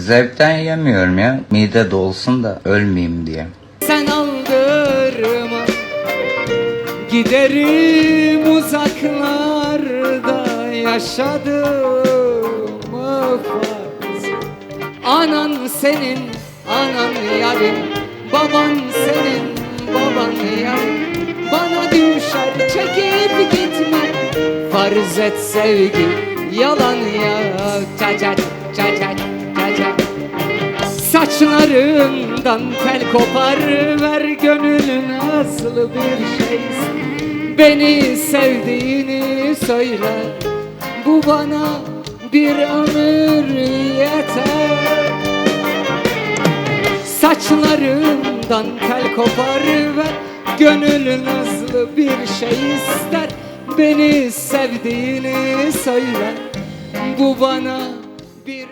Zevkten yemiyorum ya. Mide dolsun da ölmeyeyim diye. Sen aldırma. Giderim uzaklarda yaşadım Anan senin, anan yarın. Baban senin, baban yarın. Bana düşer çekip gitme. Farz et sevgi yalan ya cacat Saçlarından tel kopar ver gönlün nasıl bir şeysin Beni sevdiğini söyle Bu bana bir ömür yeter. Saçlarından tel kopar ver Gönül nazlı bir şey ister. Beni sevdiğini söyle Bu bana bir